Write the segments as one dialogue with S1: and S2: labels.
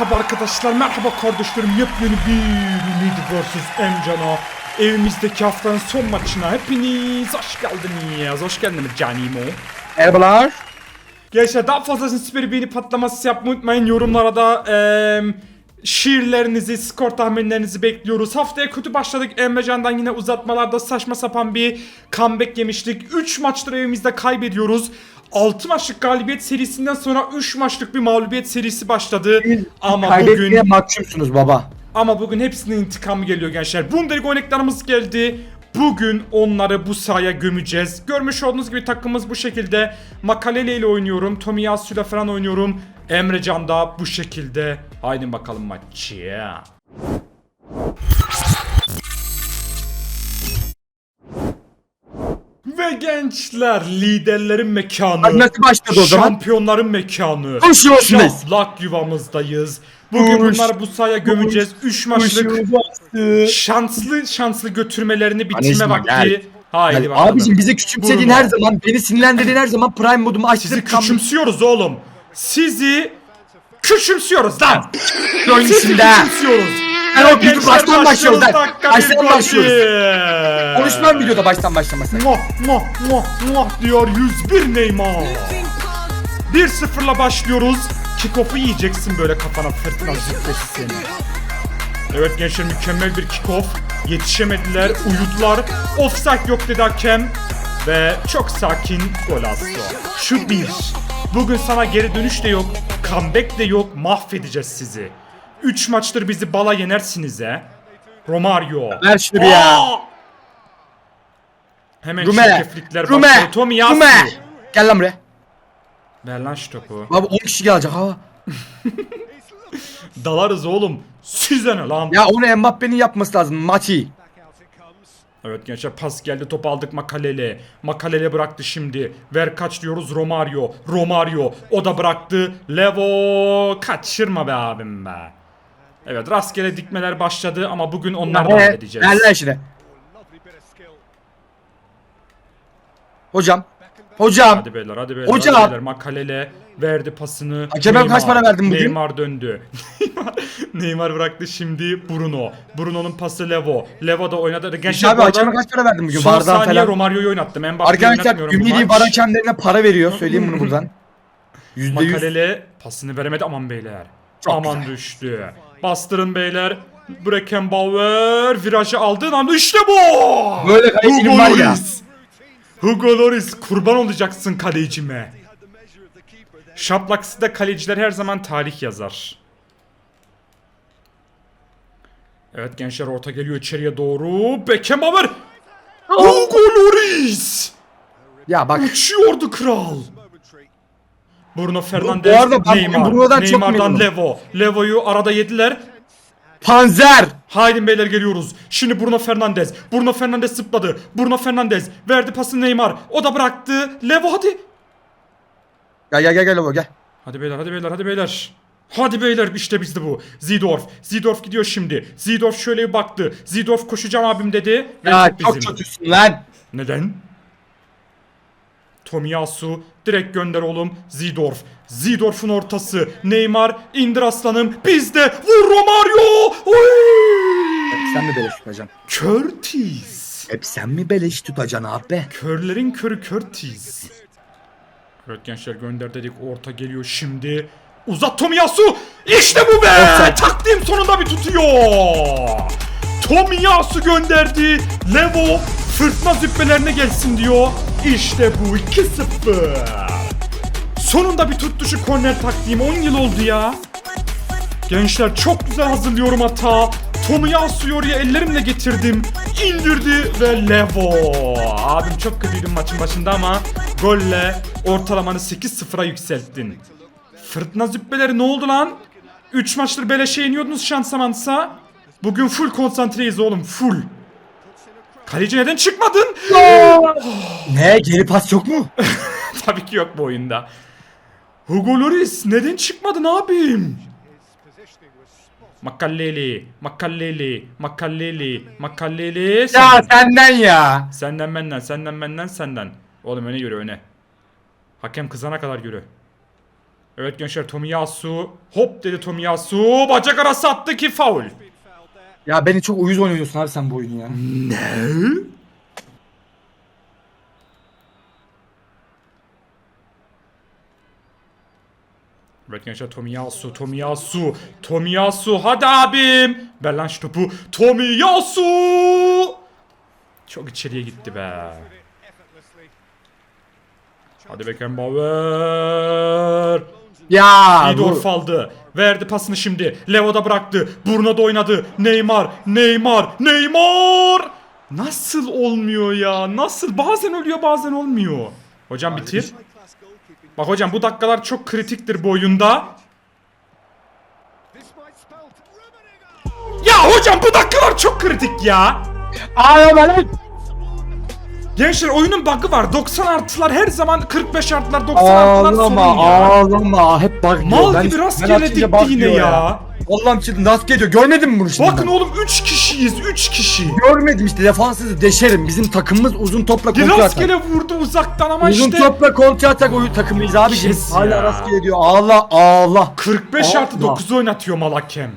S1: Merhaba arkadaşlar, merhaba kardeşlerim. Yepyeni bir Ümit vs. Emcan'a evimizdeki haftanın son maçına hepiniz hoş geldiniz. Hoş geldiniz canimo.
S2: Merhabalar.
S1: Gençler daha fazlasını süper beğeni patlaması yapmayı unutmayın. Yorumlara da eee şiirlerinizi, skor tahminlerinizi bekliyoruz. Haftaya kötü başladık. Emrecan'dan yine uzatmalarda saçma sapan bir comeback yemiştik. 3 maçtır evimizde kaybediyoruz. 6 maçlık galibiyet serisinden sonra 3 maçlık bir mağlubiyet serisi başladı. Ama
S2: Kaybetmeye
S1: bugün
S2: mahkumsunuz baba.
S1: ama bugün hepsinin intikamı geliyor gençler. Bundesliga örneklerimiz geldi. Bugün onları bu sahaya gömeceğiz. Görmüş olduğunuz gibi takımımız bu şekilde. Makalele ile oynuyorum. Tomiyasu ile falan oynuyorum. Emrecan da bu şekilde. Haydi bakalım maçı. Ve gençler liderlerin mekanı.
S2: Nasıl başladı o zaman?
S1: Şampiyonların mekanı.
S2: Koşuyorsunuz.
S1: Şaplak yuvamızdayız. Bugün
S2: Koş,
S1: bunları bu sahaya gömeceğiz. 3 maçlık şanslı şanslı götürmelerini bitirme vakti.
S2: gel.
S1: Haydi
S2: Yani
S1: bakalım.
S2: abicim bize küçümsediğin
S1: Vurma.
S2: her zaman, beni sinirlendirdiğin her zaman Prime modumu.
S1: Sizi küçümsüyoruz oğlum. Sizi küçümsüyoruz lan. Sizi küçümsüyoruz.
S2: Ben o
S1: Gençler
S2: video baştan başlıyoruz lan.
S1: dakika
S2: Baştan
S1: bir
S2: başlıyoruz.
S1: gol.
S2: Konuşmam videoda baştan başlamasın.
S1: Muah muah muah muah diyor 101 Neymar. 1-0'la başlıyoruz. Kickoff'u yiyeceksin böyle kafana fırtına zıplesi seni. Evet gençler mükemmel bir kickoff. Yetişemediler, uyudular. Offside yok dedi hakem. Ve çok sakin gol attı. Şu bir. Bugün sana geri dönüş de yok, comeback de yok, mahvedeceğiz sizi. 3 maçtır bizi bala yenersiniz he. Romario.
S2: Ver şunu bir ya.
S1: Hemen
S2: Rume.
S1: çirkeflikler
S2: Rume.
S1: başlıyor. Tomiyasu.
S2: Rume. Gel lan buraya.
S1: Ver lan şu topu.
S2: Abi 10 kişi gelecek ha.
S1: Dalarız oğlum. Size ne lan?
S2: Ya onu Mbappe'nin yapması lazım maçı.
S1: Evet gençler pas geldi top aldık Makalele. Makalele bıraktı şimdi. Ver kaç diyoruz Romario. Romario o da bıraktı. Levo kaçırma be abim be. Evet rastgele dikmeler başladı ama bugün onları da
S2: Evet,
S1: halledeceğiz.
S2: Ver lan şunu. Hocam. Hocam.
S1: Hadi beyler hadi beyler.
S2: Hocam.
S1: Hadi beyler. Makalele verdi pasını.
S2: Hakeme kaç para verdin bugün?
S1: Neymar döndü. Neymar, Neymar bıraktı şimdi Bruno. Bruno'nun pası Levo. Levo da oynadı. Gençler
S2: Abi hakeme kaç para verdin bugün?
S1: son
S2: Bardan
S1: saniye. Romario'yu oynattım. Mbappe'yi
S2: Arkadaşlar Ümidi bar hakemlerine para veriyor. Söyleyeyim bunu buradan. Yüzde yüz.
S1: Makalele pasını veremedi aman beyler.
S2: Çok
S1: aman
S2: güzel.
S1: düştü. Bastırın beyler. Beckenbauer virajı aldığın anda işte bu.
S2: Böyle
S1: Hugo
S2: var ya.
S1: Hugo Lloris kurban olacaksın kalecime. Şaplaksı'da kaleciler her zaman tarih yazar. Evet gençler orta geliyor içeriye doğru. Beckenbauer. Hugo Lloris.
S2: Ya bak.
S1: Uçuyordu kral. Bruno Fernandes,
S2: bu arada ben
S1: Neymar,
S2: çok
S1: Neymar'dan. Levo. Levo'yu arada yediler.
S2: Panzer.
S1: Haydi beyler geliyoruz. Şimdi Bruno Fernandes. Bruno Fernandes zıpladı. Bruno Fernandes verdi pası Neymar. O da bıraktı. Levo hadi.
S2: Gel gel gel gel baba gel.
S1: Hadi beyler hadi beyler hadi beyler. Hadi beyler işte bizde bu. Zidorf. Zidorf gidiyor şimdi. Zidorf şöyle bir baktı. Zidorf koşacağım abim dedi. Ve
S2: Ya
S1: top
S2: çok
S1: bizim.
S2: kötüsün lan.
S1: Neden? Tomiyasu direkt gönder oğlum. Zidorf. Zidorf'un ortası. Neymar indir aslanım. Bizde. Vur Romario. Oy!
S2: Hep sen mi beleş tutacaksın?
S1: Curtis.
S2: Hep sen mi beleş tutacaksın abi?
S1: Körlerin körü Curtis. Evet gençler gönder dedik. Orta geliyor şimdi. Uzat Tomiyasu. İşte bu be. Taktiğim sonunda bir tutuyor. Tomiyasu gönderdi. Levo fırtına züppelerine gelsin diyor. İşte bu 2-0. Sonunda bir tuttu şu korner taktiğim. 10 yıl oldu ya. Gençler çok güzel hazırlıyorum hata. Tomiyasu'yu oraya ellerimle getirdim. İndirdi ve Levo. Abim çok kötüydün maçın başında ama golle ortalamanı 8-0'a yükselttin. Fırtına züppeleri ne oldu lan? 3 maçtır beleşe yeniyordunuz şansa mansa. Bugün full konsantreyiz oğlum full. Kaleci neden çıkmadın?
S2: Ne geri pas yok mu?
S1: Tabii ki yok bu oyunda. Hugo Lloris neden çıkmadın abim? Makalleli, Makalleli, Makalleli, Makalleli.
S2: Ya
S1: Senden.
S2: senden ya.
S1: Senden benden, senden benden, senden. Oğlum öne yürü öne. Hakem kızana kadar yürü. Evet gençler Tomiyasu. Hop dedi Tomiyasu. Bacak arası attı ki faul.
S2: Ya beni çok uyuz oynuyorsun abi sen bu oyunu ya.
S1: Ne? Evet gençler Tomiyasu, Tomiyasu, Tomiyasu hadi abim. Ver lan şu topu. Tomiyasu! Çok içeriye gitti be. Hadi Beckenbauer.
S2: Ya bu.
S1: Seedorf aldı. Verdi pasını şimdi. Leo da bıraktı. Bruno da oynadı. Neymar, Neymar, Neymar. Nasıl olmuyor ya? Nasıl? Bazen oluyor bazen olmuyor. Hocam bitir. Bak hocam bu dakikalar çok kritiktir bu oyunda. Ya hocam bu dakikalar çok kritik ya.
S2: Ağlama lan.
S1: Gençler oyunun bug'ı var. 90 artılar her zaman 45 artılar 90 artılar sorun
S2: Ağlama
S1: ya.
S2: ağlama hep bak diyor.
S1: Mal
S2: Ben-
S1: gibi
S2: ben
S1: rastgele
S2: açınca
S1: dikti yine
S2: diyor
S1: ya.
S2: Allah'ım şimdi rastgele diyor. Görmedin mi bunu şimdi?
S1: Bakın
S2: ben?
S1: oğlum 3 kişiyiz 3 kişi.
S2: Görmedim işte defansızı deşerim. Bizim takımımız uzun topla
S1: Bir
S2: kontrol atak.
S1: rastgele vurdu uzaktan ama
S2: Uzun
S1: işte
S2: topla kontrol atak oyun takımıyız abicim.
S1: Kes
S2: Hala rastgele diyor. Ağla ağla.
S1: 45 artı
S2: Allah.
S1: 9 oynatıyor Malakem.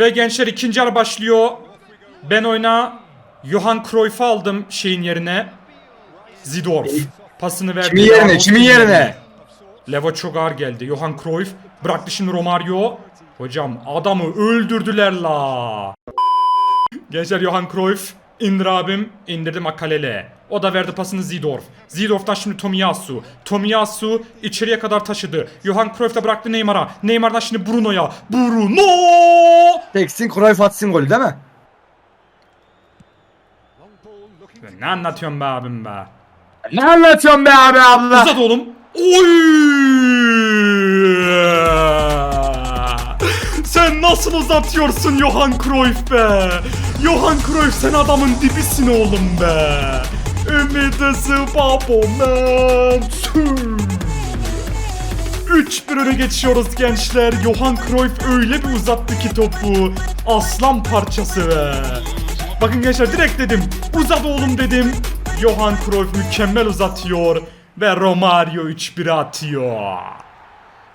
S1: Ve gençler ikinci yarı başlıyor. Ben oyna Johan Cruyff'u aldım şeyin yerine. Zidorf. Pasını verdi.
S2: Kimin yerine, kimin yerine?
S1: Levo çok ağır geldi. Johan Cruyff bıraktı şimdi Romario. Hocam adamı öldürdüler la. Gençler Johan Cruyff indir abim indirdi Makalele. O da verdi pasını Zidorf. Zidorf'tan şimdi Tomiyasu. Tomiyasu içeriye kadar taşıdı. Johan Cruyff da bıraktı Neymar'a. Neymar'dan şimdi Bruno'ya. Bruno!
S2: Teksin Cruyff atsın golü değil mi?
S1: Ne anlatıyorsun be abim be?
S2: Ne anlatıyorsun be abi abla?
S1: Uzat oğlum. Oy! Sen nasıl uzatıyorsun Johan Cruyff be? Johan Cruyff sen adamın dibisin oğlum be. Ümidisi babomen. 3-1 öne geçiyoruz gençler. Johan Cruyff öyle bir uzattı ki topu. Aslan parçası be. Bakın gençler direkt dedim. Uzat oğlum dedim. Johan Cruyff mükemmel uzatıyor. Ve Romario 3-1'e atıyor.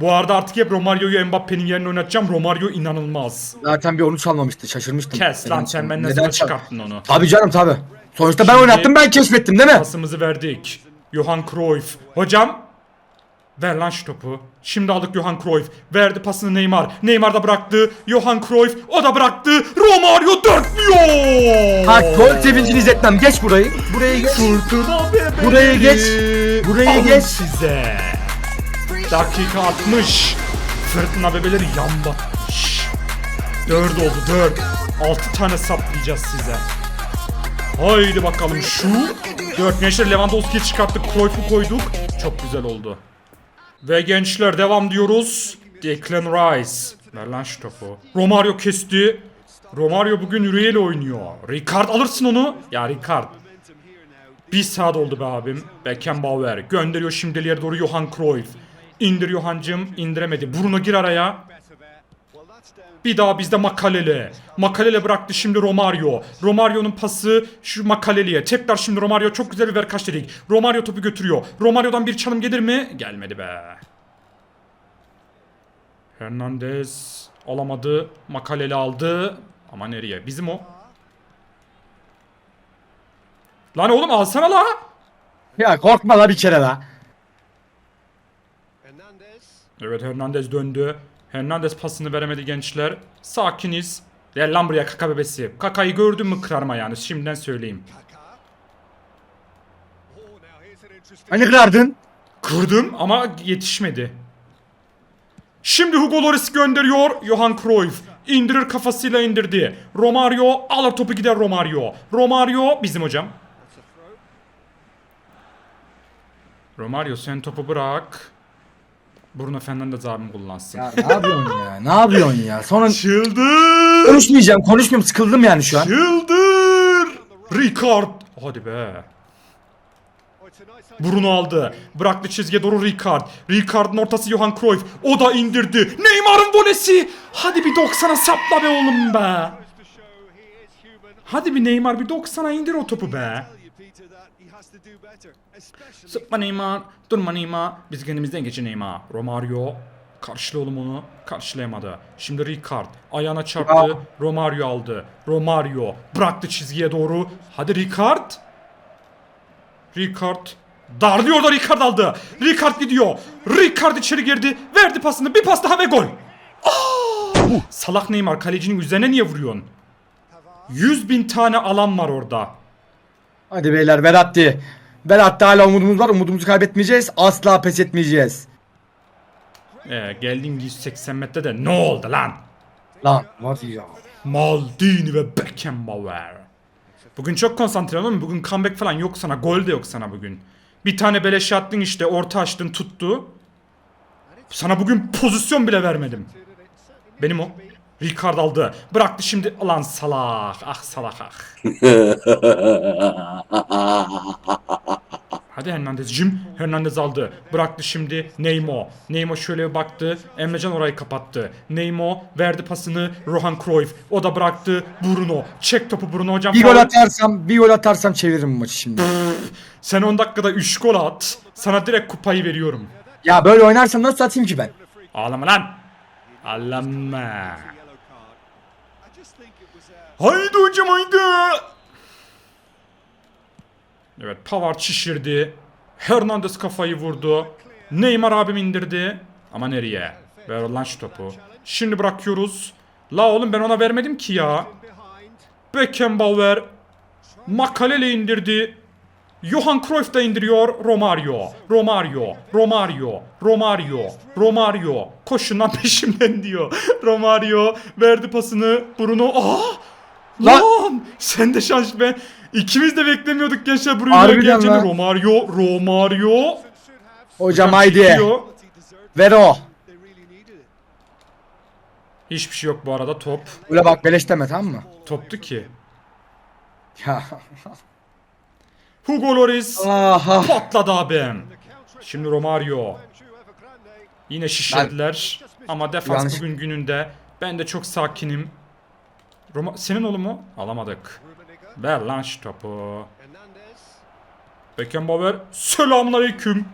S1: Bu arada artık hep Romario'yu Mbappe'nin yerine oynatacağım. Romario inanılmaz.
S2: Zaten bir onu çalmamıştı şaşırmıştım.
S1: Kes lan sen benden
S2: neden
S1: sonra çıkarttın onu.
S2: Tabii canım tabii. Sonuçta ben
S1: Şimdi-
S2: oynattım ben keşfettim değil mi?
S1: Pasımızı verdik. Johan Cruyff. Hocam. Ver lan şu topu. Şimdi aldık Johan Cruyff. Verdi pasını Neymar. Neymar da bıraktı. Johan Cruyff o da bıraktı. Romario dörtlüyor.
S2: Ha gol sevincini izletmem. Geç burayı. Burayı geç.
S1: Fırtına bebeleri.
S2: Burayı geç. Burayı
S1: Alın
S2: geç.
S1: size. Dakika 60. Fırtına bebeleri yamba. Şşş. Dört oldu dört. Altı tane saplayacağız size. Haydi bakalım şu. Dört gençler Lewandowski'yi çıkarttık. Cruyff'u koyduk. Çok güzel oldu. Ve gençler devam diyoruz. Declan Rice. Ver lan şu topu. Romario kesti. Romario bugün yüreğiyle oynuyor. Ricard alırsın onu. Ya Ricard. Bir saat oldu be abim. Beckenbauer gönderiyor şimdi ileriye doğru Johan Cruyff. İndir Johan'cım indiremedi. Bruno gir araya. Bir daha bizde Makalele. Makalele bıraktı şimdi Romario. Romario'nun pası şu Makalele'ye. Tekrar şimdi Romario çok güzel bir ver kaç dedik. Romario topu götürüyor. Romario'dan bir çalım gelir mi? Gelmedi be. Hernandez alamadı. Makalele aldı. Ama nereye? Bizim o. Lan oğlum alsana la.
S2: Ya korkma la bir kere la.
S1: Evet Hernandez döndü. Hernandez pasını veremedi gençler. Sakiniz. Gel lan buraya kaka bebesi. Kakayı gördün mü kırarma yani şimdiden söyleyeyim.
S2: Hani kırdın?
S1: Kırdım ama yetişmedi. Şimdi Hugo Lloris gönderiyor. Johan Cruyff indirir kafasıyla indirdi. Romario alır topu gider Romario. Romario bizim hocam. Romario sen topu bırak. Bruno Fernandes abim kullansın.
S2: Ya ne yapıyorsun ya? Ne yapıyorsun ya? Sonra
S1: Çıldır!
S2: konuşmayacağım. Konuşmuyorum. Sıkıldım yani şu an.
S1: Çıldır! Ricard! Hadi be. Bruno aldı. Bıraktı çizgiye doğru Ricard. Ricard'ın ortası Johan Cruyff. O da indirdi. Neymar'ın volesi. Hadi bir 90'a sapla be oğlum be. Hadi bir Neymar bir 90'a indir o topu be. Sıkma Neymar. Durma Neymar. Biz kendimizden geçin Neymar. Romario. Karşıla oğlum onu. Karşılayamadı. Şimdi Ricard. Ayağına çarptı.
S2: Ya.
S1: Romario aldı. Romario. Bıraktı çizgiye doğru. Hadi Ricard. Ricard. Darlıyor da Ricard aldı. Ricard gidiyor. Ricard içeri girdi. Verdi pasını. Bir pas daha ve gol. Aa! Salak Neymar kalecinin üzerine niye vuruyorsun? 100 bin tane alan var orada.
S2: Hadi beyler Veratti. Veratti hala umudumuz var. Umudumuzu kaybetmeyeceğiz. Asla pes etmeyeceğiz.
S1: Ee, geldin 180 metrede ne oldu lan?
S2: Lan var ya.
S1: Maldini ve Beckenbauer. Bugün çok konsantre oğlum. Bugün comeback falan yok sana. Gol de yok sana bugün. Bir tane beleş attın işte. Orta açtın tuttu. Sana bugün pozisyon bile vermedim. Benim o. Ricard aldı. Bıraktı şimdi. Lan salak. Ah salak ah. Hadi Hernandez'cim. Hernandez aldı. Bıraktı şimdi Neymo. Neymo şöyle baktı. Emrecan orayı kapattı. Neymo verdi pasını Rohan Cruyff. O da bıraktı Bruno. Çek topu Bruno hocam.
S2: Bir gol atarsam, bir gol atarsam çeviririm bu maçı şimdi.
S1: Sen 10 dakikada 3 gol at. Sana direkt kupayı veriyorum.
S2: ya böyle oynarsam nasıl atayım ki ben?
S1: Ağlama lan. Ağlama. Haydi hocam haydi. Evet Pavard şişirdi. Hernandez kafayı vurdu. Neymar abim indirdi. Ama nereye? Ver lan şu topu. Şimdi bırakıyoruz. La oğlum ben ona vermedim ki ya. Beckenbauer. Makalele indirdi. Johan Cruyff da indiriyor. Romario. Romario. Romario. Romario. Romario. Koşun lan peşimden diyor. Romario verdi pasını. Bruno. Aa! Lan!
S2: Lan!
S1: Sen de şans ben. İkimiz de beklemiyorduk gençler Bruno'ya
S2: Harbiden
S1: geleceğini.
S2: lan.
S1: Romario. Romario.
S2: Hocam haydi.
S1: çekiyor.
S2: Ver o.
S1: Hiçbir şey yok bu arada top.
S2: Öyle bak beleş deme tamam mı?
S1: Toptu ki.
S2: Ya.
S1: Hugo Lloris.
S2: Aha.
S1: Patladı abim. Şimdi Romario. Yine şişirdiler. Ama defans
S2: Yanlış-
S1: bugün gününde. Ben de çok sakinim. Roma senin oğlu mu? Alamadık. Ver lan şu topu. Beckenbauer. Selamünaleyküm.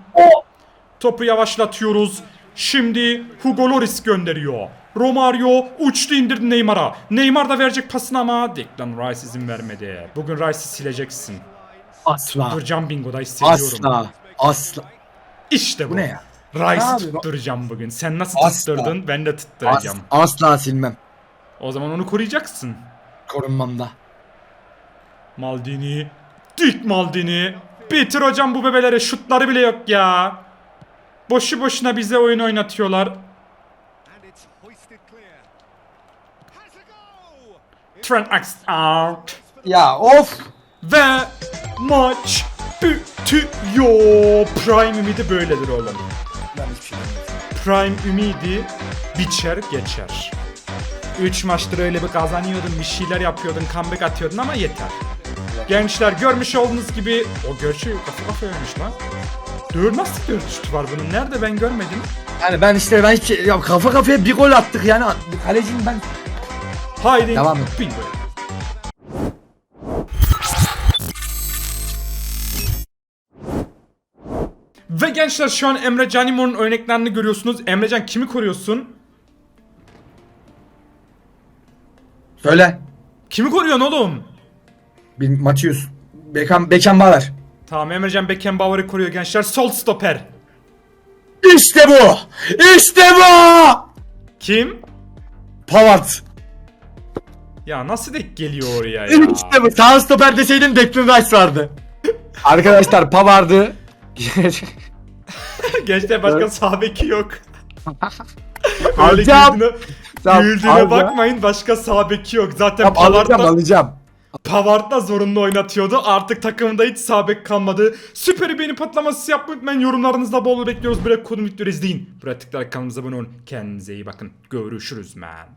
S1: Topu yavaşlatıyoruz. Şimdi Hugo Lloris gönderiyor. Romario uçtu indirdi Neymar'a. Neymar da verecek pasını ama Declan Rice izin vermedi. Bugün Rice'i sileceksin.
S2: Asla.
S1: Tutturacağım bingoda hissediyorum.
S2: Asla. Asla.
S1: İşte bu.
S2: Bu ne ya?
S1: Rice
S2: Abi,
S1: tutturacağım bugün. Sen nasıl
S2: Asla.
S1: tutturdun? Ben de tutturacağım.
S2: asla silmem.
S1: O zaman onu koruyacaksın.
S2: Korunmamda.
S1: Maldini. Dik Maldini. Bitir hocam bu bebelere şutları bile yok ya. Boşu boşuna bize oyun oynatıyorlar. Trent Axe out.
S2: Ya of.
S1: Ve maç bitiyor. Prime ümidi böyledir oğlum.
S2: Şey.
S1: Prime ümidi biçer geçer. 3 maçtır öyle bir kazanıyordun, bir şeyler yapıyordun, comeback atıyordun ama yeter. Gençler görmüş olduğunuz gibi o gerçi kafa kafayaymış lan. Dur nasıl görüştü var bunun? Nerede ben görmedim.
S2: Yani ben işte ben hiç şey, ya kafa kafaya bir gol attık yani kalecinin ben
S1: Haydi
S2: Devam et.
S1: Ve gençler şu an Emre Canimo'nun örneklerini görüyorsunuz. Emrecan kimi koruyorsun?
S2: Söyle.
S1: Kimi koruyorsun oğlum?
S2: Bir Matius. Beckham Beckham Bağlar.
S1: Tamam Emrecan Beckenbauer'ı koruyor gençler. Sol stoper.
S2: İşte bu. İşte bu.
S1: Kim?
S2: Pavard.
S1: Ya nasıl denk geliyor oraya ya?
S2: İşte bu. Sağ stoper deseydin Declan Rice vardı. Arkadaşlar Pavard'ı
S1: Gençler başka sağ beki yok. Güldüğüne,
S2: Tamam,
S1: güldüğüne
S2: alacağım.
S1: bakmayın başka sağ beki yok. Zaten
S2: Tamam, alacağım
S1: Pavard'da,
S2: alacağım.
S1: Pavard'da zorunlu oynatıyordu. Artık takımında hiç sağ bek kalmadı. Süper beğeni patlaması yapmayı unutmayın. Yorumlarınızda bol bekliyoruz. Black Code'un videoları izleyin. Buraya tıklayarak kanalımıza abone olun. Kendinize iyi bakın. Görüşürüz man.